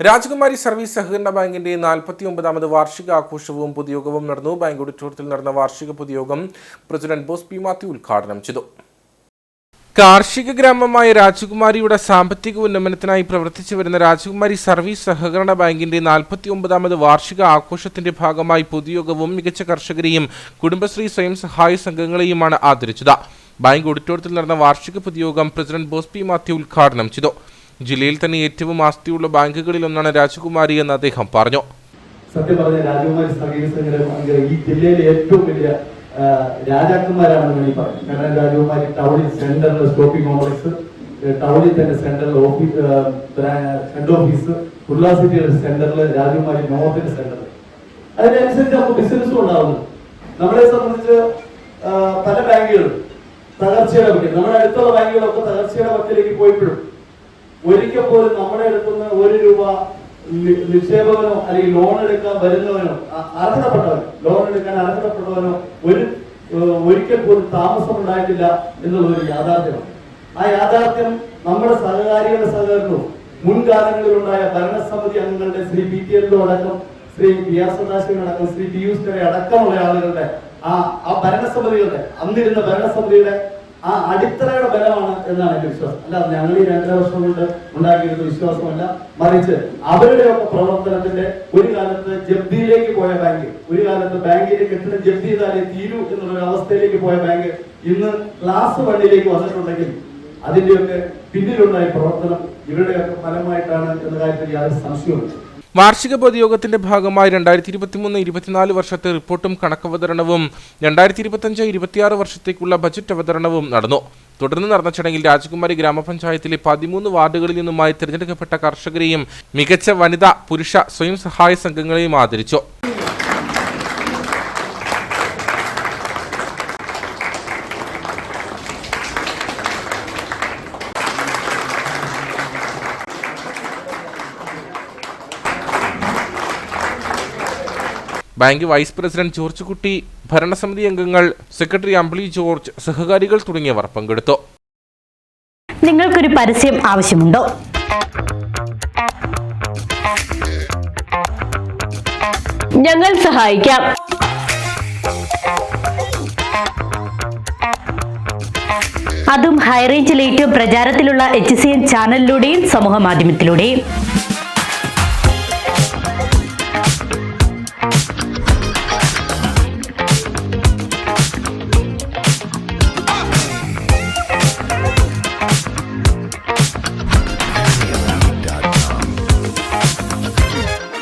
രാജകുമാരി സർവീസ് സഹകരണ ബാങ്കിന്റെ നാൽപ്പത്തി ഒമ്പതാമത് വാർഷിക ആഘോഷവും പൊതുയോഗവും നടന്നു. ബാങ്ക് ഓഡിറ്റോറിയത്തിൽ നടന്ന വാർഷിക പൊതുയോഗം പ്രസിഡന്റ് ബോസ് പി മാത്യു ഉദ്ഘാടനം ചെയ്തു. കാർഷിക ഗ്രാമമായ രാജകുമാരിയുടെ സാമ്പത്തിക ഉന്നമനത്തിനായി പ്രവർത്തിച്ചു വരുന്ന രാജകുമാരി സർവീസ് സഹകരണ ബാങ്കിന്റെ നാൽപ്പത്തി ഒമ്പതാമത് വാർഷിക ആഘോഷത്തിന്റെ ഭാഗമായി പൊതുയോഗവും മികച്ച കർഷകരെയും കുടുംബശ്രീ സ്വയം സഹായ സംഘങ്ങളെയുമാണ് ആദരിച്ചത്. ബാങ്ക് ഓഡിറ്റോറിയത്തിൽ നടന്ന വാർഷിക പൊതുയോഗം പ്രസിഡന്റ് ബോസ് പി മാത്യു ഉദ്ഘാടനം ചെയ്തു. ജില്ലയിൽ തന്നെ ഏറ്റവും ആസ്തിയുള്ള ബാങ്കുകളിലൊന്നാണ് രാജകുമാരി എന്ന് അദ്ദേഹം പറഞ്ഞു. സത്യം പറഞ്ഞ രാജകുമാരി സർവീസ് ഈ ജില്ലയിലെ ഏറ്റവും വലിയ രാജാക്കന്മാരാണെന്ന് വേണമെങ്കിൽ പറയാം. കാരണം രാജകുമാരി ടൗണിൽ സെൻട്രൽ ഷോപ്പിംഗ് കോംപ്ലക്സ് ടൗണിൽ തന്നെ സെൻട്രൽ ഓഫീസ് ഹെഡ് ഓഫീസ് ഉല്ലാ സിറ്റിയുടെ സെന്ററിൽ രാജകുമാരി നോർത്തിന്റെ സെന്ററിൽ അതിനനുസരിച്ച് നമുക്ക് ബിസിനസ്സും ഉണ്ടാവുന്നു. നമ്മളെ സംബന്ധിച്ച് പല ബാങ്കുകളും തകർച്ചയുടെ പറ്റി നമ്മുടെ അടുത്തുള്ള ബാങ്കുകളൊക്കെ തകർച്ചയുടെ പറ്റിലേക്ക് പോയപ്പോഴും. ഒരിക്കൽ പോലും നമ്മുടെ അടുത്തുനിന്ന് ഒരു രൂപ നിക്ഷേപകനോ അല്ലെങ്കിൽ ലോൺ എടുക്കാൻ വരുന്നവനോ അർഹതപ്പെട്ടവൻ ലോൺ എടുക്കാൻ അർഹതപ്പെട്ടവനോ ഒരു ഒരിക്കൽ പോലും താമസം ഉണ്ടായിട്ടില്ല എന്നുള്ളൊരു യാഥാർത്ഥ്യമാണ്. ആ യാഥാർത്ഥ്യം നമ്മുടെ സഹകാരികളുടെ സഹകരണവും മുൻകാലങ്ങളിലുണ്ടായ ഭരണസമിതി അംഗങ്ങളുടെ ശ്രീ പി ടി എല്ലോ അടക്കം ശ്രീ പി ആർ സദാശിവനടക്കം ശ്രീ പിയൂഷ് അടക്കമുള്ള ആളുകളുടെ ആ ആ ഭരണസമിതികളുടെ അന്നിരുന്ന ഭരണസമിതിയുടെ ആ അടിത്തറയുടെ ബലമാണ് എന്നാണ് എന്റെ വിശ്വാസം. അല്ല ഞങ്ങൾ ഈ രണ്ടര വർഷം കൊണ്ട് ഉണ്ടാക്കിയിരുന്ന വിശ്വാസമല്ല. മറിച്ച് അവരുടെയൊക്കെ പ്രവർത്തനത്തിന്റെ ഒരു കാലത്ത് ജപ്തിയിലേക്ക് പോയ ബാങ്ക് ഒരു കാലത്ത് ബാങ്കിന്റെ കെട്ടിടം ജപ്തി ചെയ്താലേ തീരൂ എന്നുള്ള അവസ്ഥയിലേക്ക് പോയ ബാങ്ക് ഇന്ന് ക്ലാസ് വണ്ണിലേക്ക് വന്നിട്ടുണ്ടെങ്കിൽ അതിന്റെയൊക്കെ പിന്നിലുണ്ടായ പ്രവർത്തനം ഇവരുടെയൊക്കെ ഫലമായിട്ടാണ് എന്ന കാര്യത്തിൽ യാതൊരു സംശയവുമില്ല. വാർഷിക പൊതുയോഗത്തിന്റെ ഭാഗമായി രണ്ടായിരത്തി ഇരുപത്തിമൂന്ന് ഇരുപത്തിനാല് വർഷത്തെ റിപ്പോർട്ടും കണക്കവതരണവും രണ്ടായിരത്തി ഇരുപത്തഞ്ച് ഇരുപത്തിയാറ് വർഷത്തേക്കുള്ള ബജറ്റ് അവതരണവും നടന്നു. തുടർന്ന് നടന്ന ചടങ്ങിൽ രാജകുമാരി ഗ്രാമപഞ്ചായത്തിലെ പതിമൂന്ന് വാർഡുകളിൽ നിന്നുമായി തിരഞ്ഞെടുക്കപ്പെട്ട കർഷകരെയും മികച്ച വനിതാ പുരുഷ സ്വയം സഹായ സംഘങ്ങളെയും ആദരിച്ചു. ബാങ്ക് വൈസ് പ്രസിഡന്റ് ജോർജ് കുട്ടി ഭരണസമിതി അംഗങ്ങൾ സെക്രട്ടറി അമ്പിളി ജോർജ് സഹകാരികൾ തുടങ്ങിയവർ പങ്കെടുത്തു. നിങ്ങൾക്കൊരു പരസ്യം ആവശ്യമുണ്ടോ? ഞങ്ങൾ സഹായിക്കാം. അതും ഹൈറേഞ്ചിൽ പ്രചാരത്തിലുള്ള എച്ച് സി എൻ ചാനലിലൂടെയും സമൂഹ മാധ്യമത്തിലൂടെയും.